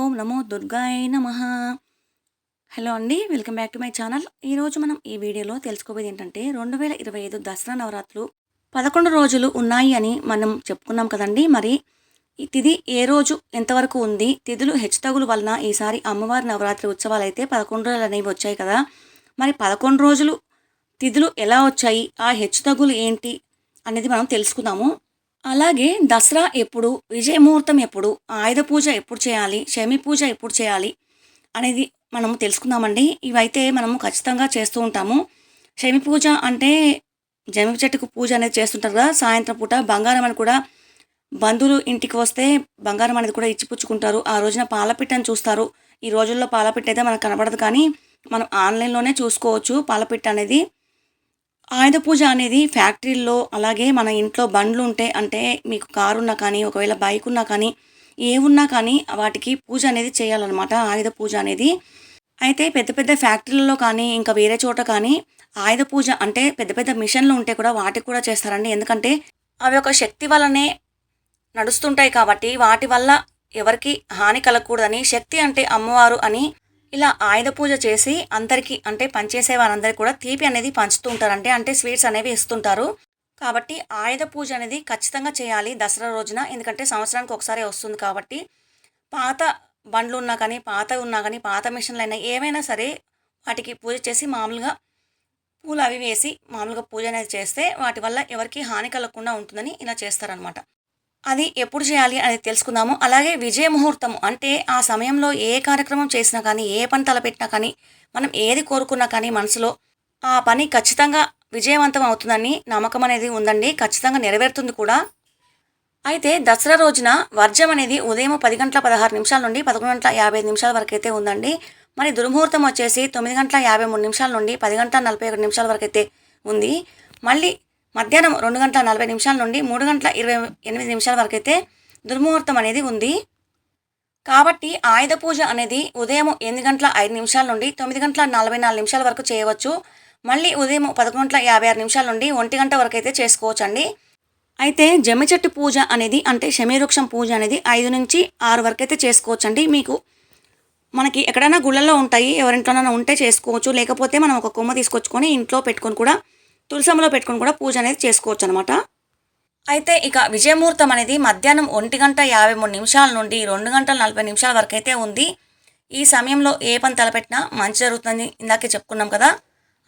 ఓం నమో దుర్గాయ నమ. హలో అండి welcome back to my channel. ఈరోజు మనం ఈ వీడియోలో తెలుసుకోబోయేది ఏంటంటే రెండు వేల ఇరవై ఐదు దసరా నవరాత్రులు పదకొండు రోజులు ఉన్నాయి అని మనం చెప్పుకున్నాం కదండి. మరి ఈ ఏ రోజు ఎంతవరకు ఉంది? తిథులు హెచ్చుతగులు వలన ఈసారి అమ్మవారి నవరాత్రి ఉత్సవాలు అయితే పదకొండు రోజులు అనేవి వచ్చాయి కదా. మరి పదకొండు రోజులు తిథులు ఎలా వచ్చాయి? ఆ హెచ్చుతగులు ఏంటి? అనేది మనం తెలుసుకుందాము. అలాగే దసరా ఎప్పుడు విజయముహూర్తం ఎప్పుడు ఆయుధ పూజ ఎప్పుడు చేయాలి శమి పూజ ఎప్పుడు చేయాలి అనేది మనము తెలుసుకుందామండి. ఇవైతే మనము ఖచ్చితంగా చేస్తూ ఉంటాము. శమి పూజ అంటే జమి చెట్టుకు పూజ అనేది చేస్తుంటారు కదా సాయంత్రం పూట బంగారం అని కూడా బంధువులు ఇంటికి వస్తే బంగారం అనేది కూడా ఇచ్చిపుచ్చుకుంటారు. ఆ రోజున పాలపిట్టని చూస్తారు. ఈ రోజుల్లో పాలపిట్ట అయితే మనకు కనబడదు కానీ మనం ఆన్లైన్లోనే చూసుకోవచ్చు పాలపిట్ట అనేది. ఆయుధ పూజ అనేది ఫ్యాక్టరీల్లో అలాగే మన ఇంట్లో బండ్లు ఉంటే అంటే మీకు కారు ఉన్నా కానీ ఒకవేళ బైక్ ఉన్నా కానీ ఏ ఉన్నా కానీ వాటికి పూజ అనేది చేయాలన్నమాట ఆయుధ పూజ అనేది. అయితే పెద్ద పెద్ద ఫ్యాక్టరీలలో కానీ ఇంకా వేరే చోట కానీ ఆయుధ పూజ అంటే పెద్ద పెద్ద మిషన్లు ఉంటే కూడా వాటికి కూడా చేస్తారండి. ఎందుకంటే అవి ఒక శక్తి వల్లనే నడుస్తుంటాయి కాబట్టి వాటి వల్ల ఎవరికి హాని కలగకూడదని శక్తి అంటే అమ్మవారు అని ఇలా ఆయుధ పూజ చేసి అందరికీ అంటే పనిచేసే వారందరికీ కూడా తీపి అనేది పంచుతూ ఉంటారంటే అంటే స్వీట్స్ అనేవి ఇస్తుంటారు. కాబట్టి ఆయుధ పూజ అనేది ఖచ్చితంగా చేయాలి దసరా రోజున ఎందుకంటే సంవత్సరానికి ఒకసారి వస్తుంది కాబట్టి. పాత బండ్లు ఉన్నా కానీ పాత ఉన్నా కానీ పాత మిషన్లు అయినా ఏమైనా సరే వాటికి పూజ చేసి మామూలుగా పూలు అవి వేసి మామూలుగా పూజ అనేది చేస్తే వాటి వల్ల ఎవరికి హాని కలగకుండా ఉంటుందని ఇలా చేస్తారనమాట అది ఎప్పుడు చేయాలి అనేది తెలుసుకుందాము. అలాగే విజయ ముహూర్తం అంటే ఆ సమయంలో ఏ కార్యక్రమం చేసినా కానీ ఏ పని తలపెట్టినా కానీ మనం ఏది కోరుకున్నా కానీ మనసులో ఆ పని ఖచ్చితంగా విజయవంతం అవుతుందని నమ్మకం అనేది ఉందండి. ఖచ్చితంగా నెరవేరుతుంది కూడా. అయితే దసరా రోజున వర్జం అనేది ఉదయం పది గంటల పదహారు నిమిషాల నుండి పదకొండు గంటల యాభై ఐదు నిమిషాల వరకు అయితే ఉందండి. మరి దుర్ముహూర్తం వచ్చేసి తొమ్మిది గంటల యాభై మూడు నిమిషాల నుండి పది గంటల నలభై ఒకటి నిమిషాల వరకు అయితే ఉంది. మళ్ళీ మధ్యాహ్నం రెండు గంటల నలభై నిమిషాల నుండి మూడు గంటల ఇరవై ఎనిమిది నిమిషాల వరకు అయితే దుర్ముహూర్తం అనేది ఉంది. కాబట్టి ఆయుధ పూజ అనేది ఉదయం ఎనిమిది గంటల ఐదు నిమిషాల నుండి తొమ్మిది గంటల నలభై నాలుగు నిమిషాల వరకు చేయవచ్చు. మళ్ళీ ఉదయం పదకొండు గంటల యాభై ఆరు నిమిషాల నుండి ఒంటి గంట వరకు అయితే చేసుకోవచ్చండి. అయితే జమ్మి చెట్టు పూజ అనేది అంటే శమీవృక్షం పూజ అనేది ఐదు నుంచి ఆరు వరకు అయితే చేసుకోవచ్చండి. మీకు మనకి ఎక్కడైనా గుళ్ళల్లో ఉంటాయి ఎవరింట్లోనైనా ఉంటే చేసుకోవచ్చు. లేకపోతే మనం ఒక కొమ్మ తీసుకొచ్చుకొని ఇంట్లో పెట్టుకొని కూడా తులసంలో పెట్టుకొని కూడా పూజ అనేది చేసుకోవచ్చు అనమాట అయితే ఇక విజయముహూర్తం అనేది మధ్యాహ్నం ఒంటి గంట యాభై మూడు నిమిషాల నుండి రెండు గంటల నలభై నిమిషాల వరకు అయితే ఉంది. ఈ సమయంలో ఏ పని తలపెట్టినా మంచి జరుగుతుందని ఇందాకే చెప్పుకున్నాం కదా.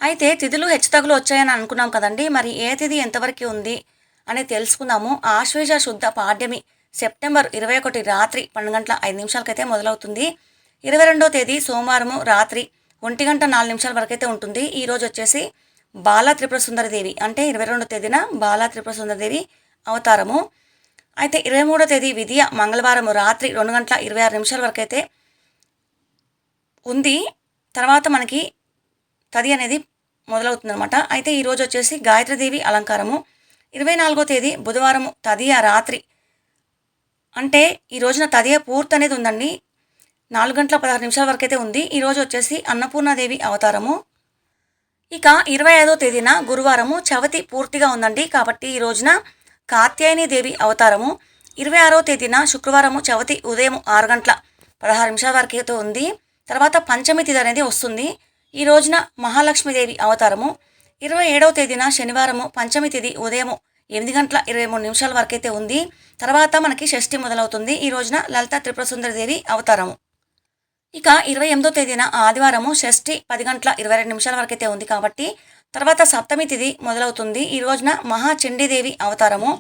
అయితే తిథులు హెచ్చుతగులు వచ్చాయని అనుకున్నాం కదండి. మరి ఏ తిథి ఎంతవరకు ఉంది అనేది తెలుసుకుందాము. ఆశ్వేజ శుద్ధ పాడ్యమి సెప్టెంబర్ ఇరవై ఒకటి రాత్రి పన్నెండు గంటల ఐదు నిమిషాలకైతే మొదలవుతుంది. ఇరవై రెండో తేదీ సోమవారము రాత్రి ఒంటి గంట నాలుగు నిమిషాల వరకు అయితే ఉంటుంది ఈరోజు వచ్చేసి బాలా త్రిపుర సుందరదేవి అంటే ఇరవై రెండో తేదీన బాలా త్రిపుర సుందరదేవి అవతారము. అయితే ఇరవై మూడో తేదీ విధియ మంగళవారం రాత్రి రెండు గంటల ఇరవై ఆరు నిమిషాల వరకు అయితే ఉంది. తర్వాత మనకి తది అనేది మొదలవుతుందన్నమాట. అయితే ఈరోజు వచ్చేసి గాయత్రీదేవి అలంకారము. ఇరవై నాలుగో తేదీ బుధవారం తదియ రాత్రి. అంటే ఈ రోజున తదియ పూర్తి అనేది ఉందండి. నాలుగు గంటల పదహారు నిమిషాల వరకు అయితే ఉంది. ఈరోజు వచ్చేసి అన్నపూర్ణాదేవి అవతారము. ఇక ఇరవై ఐదో తేదీన గురువారము చవతి పూర్తిగా ఉందండి. కాబట్టి ఈ రోజున కాత్యాయని దేవి అవతారము ఇరవై ఆరో తేదీన శుక్రవారము చవతి ఉదయం ఆరు గంటల పదహారు నిమిషాల వరకు అయితే ఉంది. తర్వాత పంచమి తేదీ అనేది వస్తుంది. ఈ రోజున మహాలక్ష్మీదేవి అవతారము ఇరవై ఏడవ తేదీన శనివారము పంచమి తేదీ ఉదయం ఎనిమిది గంటల ఇరవై మూడు నిమిషాల వరకు అయితే ఉంది. తర్వాత మనకి షష్ఠి మొదలవుతుంది. ఈ రోజున లలిత త్రిపుర సుందరదేవి అవతారము. ఇక ఇరవై ఎనిమిదో తేదీన ఆదివారము షష్ఠి పది గంటల ఇరవై రెండు నిమిషాల వరకు అయితే ఉంది కాబట్టి తర్వాత సప్తమి తిథి మొదలవుతుంది. ఈ రోజున మహాచండీదేవి అవతారము.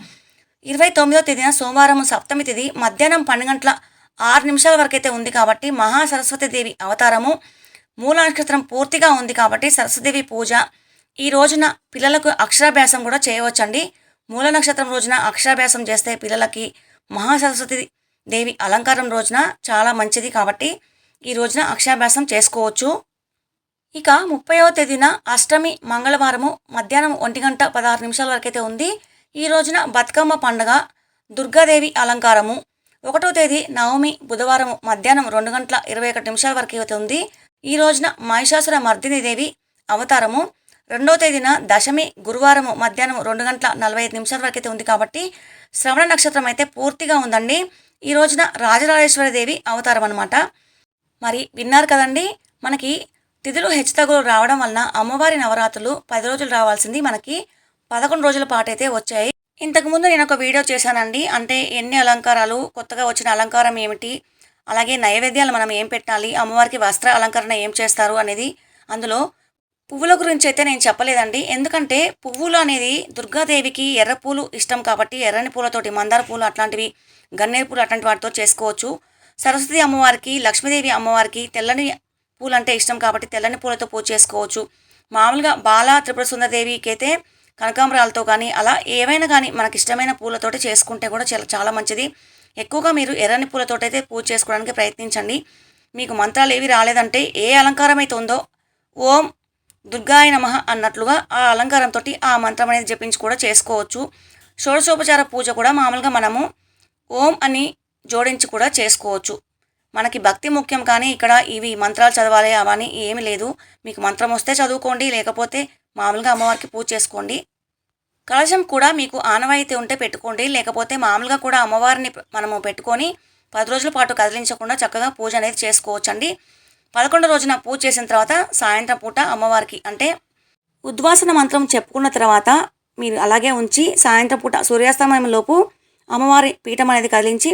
ఇరవై తొమ్మిదో తేదీన సోమవారం సప్తమి తిథి మధ్యాహ్నం పన్నెండు గంటల ఆరు నిమిషాల వరకు అయితే ఉంది కాబట్టి మహా సరస్వతి దేవి అవతారము. మూల నక్షత్రం పూర్తిగా ఉంది కాబట్టి సరస్వతీదేవి పూజ. ఈ రోజున పిల్లలకు అక్షరాభ్యాసం కూడా చేయవచ్చండి. మూల నక్షత్రం రోజున అక్షరాభ్యాసం చేస్తే పిల్లలకి మహాసరస్వతి దేవి అలంకారం రోజున చాలా మంచిది కాబట్టి ఈ రోజున అక్షాభ్యాసం చేసుకోవచ్చు. ఇక ముప్పైవ తేదీన అష్టమి మంగళవారము మధ్యాహ్నం ఒంటి గంట పదహారు నిమిషాల వరకైతే ఉంది. ఈ రోజున బతుకమ్మ పండగ దుర్గాదేవి అలంకారము. ఒకటో తేదీ నవమి బుధవారం మధ్యాహ్నం రెండు గంటల ఇరవై ఒకటి నిమిషాల వరకు అయితే ఉంది. ఈ రోజున మహిషాసుర మర్దిని దేవి అవతారము. రెండో తేదీన దశమి గురువారం మధ్యాహ్నం రెండు గంటల నలభై ఐదు నిమిషాల వరకు అయితే ఉంది కాబట్టి శ్రవణ నక్షత్రం అయితే పూర్తిగా ఉందండి. ఈ రోజున రాజరాజేశ్వరి దేవి అవతారం అనమాట మరి విన్నారు కదండి? మనకి తిథులు హెచ్చుతగులు రావడం వలన అమ్మవారి నవరాత్రులు పది రోజులు రావాల్సింది మనకి పదకొండు రోజుల పాటు అయితే వచ్చాయి. ఇంతకుముందు నేను ఒక వీడియో చేశానండి. అంటే ఎన్ని అలంకారాలు కొత్తగా వచ్చిన అలంకారం ఏమిటి అలాగే నైవేద్యాలు మనం ఏం పెట్టాలి అమ్మవారికి వస్త్ర అలంకరణ ఏం చేస్తారు అనేది అందులో పువ్వుల గురించి అయితే నేను చెప్పలేదండి. ఎందుకంటే పువ్వులు అనేది దుర్గాదేవికి ఎర్ర పూలు ఇష్టం కాబట్టి ఎర్రని పూలతోటి మందార పూలు అట్లాంటివి గన్నేరు పూలు అట్లాంటి వాటితో చేసుకోవచ్చు. సరస్వతి అమ్మవారికి లక్ష్మీదేవి అమ్మవారికి తెల్లని పూలు అంటే ఇష్టం కాబట్టి తెల్లని పూలతో పూజ చేసుకోవచ్చు. మామూలుగా బాల త్రిపుర సుందరదేవికి అయితే కనకాంబరాలతో కానీ అలా ఏవైనా కానీ మనకి ఇష్టమైన పూలతోటి చేసుకుంటే కూడా చాలా చాలా మంచిది. ఎక్కువగా మీరు ఎర్రని పూలతోటి అయితే పూజ చేసుకోవడానికి ప్రయత్నించండి. మీకు మంత్రాలు ఏవి రాలేదంటే ఏ అలంకారం అయితే ఉందో ఓం దుర్గాయ నమ అన్నట్లుగా ఆ అలంకారంతో ఆ మంత్రం అనేది జపించి కూడా చేసుకోవచ్చు. షోడశోపచార పూజ కూడా మామూలుగా మనము ఓం అని జోడించి కూడా చేసుకోవచ్చు. మనకి భక్తి ముఖ్యం కానీ ఇక్కడ ఇవి మంత్రాలు చదవాలి అవని ఏమి లేదు. మీకు మంత్రం వస్తే చదువుకోండి లేకపోతే మామూలుగా అమ్మవారికి పూజ చేసుకోండి. కలశం కూడా మీకు ఆనవాయితీ ఉంటే పెట్టుకోండి లేకపోతే మామూలుగా కూడా అమ్మవారిని మనము పెట్టుకొని పది రోజుల పాటు కదిలించకుండా చక్కగా పూజ అనేది చేసుకోవచ్చండి. పదకొండు రోజున పూజ చేసిన తర్వాత సాయంత్రం పూట అమ్మవారికి అంటే ఉద్వాసన మంత్రం చెప్పుకున్న తర్వాత మీరు అలాగే ఉంచి సాయంత్రం పూట సూర్యాస్తమయం లోపు అమ్మవారి పీఠం అనేది కదిలించి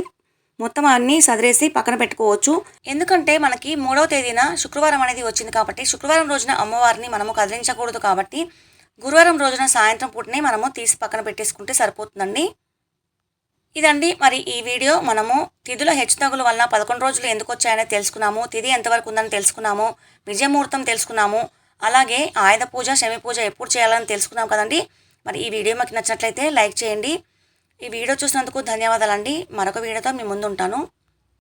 మొత్తం అన్నీ సదిరేసి పక్కన పెట్టుకోవచ్చు. ఎందుకంటే మనకి మూడవ తేదీన శుక్రవారం అనేది వచ్చింది కాబట్టి శుక్రవారం రోజున అమ్మవారిని మనము కదిలించకూడదు కాబట్టి గురువారం రోజున సాయంత్రం పూటనే మనము తీసి పక్కన పెట్టేసుకుంటే సరిపోతుందండి. ఇదండి మరి ఈ వీడియో. మనము తిథుల హెచ్చుతగుల వలన పదకొండు రోజులు ఎందుకు వచ్చాయని తెలుసుకున్నాము. తిథి ఎంతవరకు ఉందని తెలుసుకున్నాము. విజయముహూర్తం తెలుసుకున్నాము. అలాగే ఆయుధ పూజ శమి పూజ ఎప్పుడు చేయాలని తెలుసుకున్నాం కదండి. మరి ఈ వీడియో మాకు నచ్చినట్లయితే లైక్ చేయండి. ఈ వీడియో చూసినందుకు ధన్యవాదాలండి. మరొక వీడియోతో మీ ముందు ఉంటాను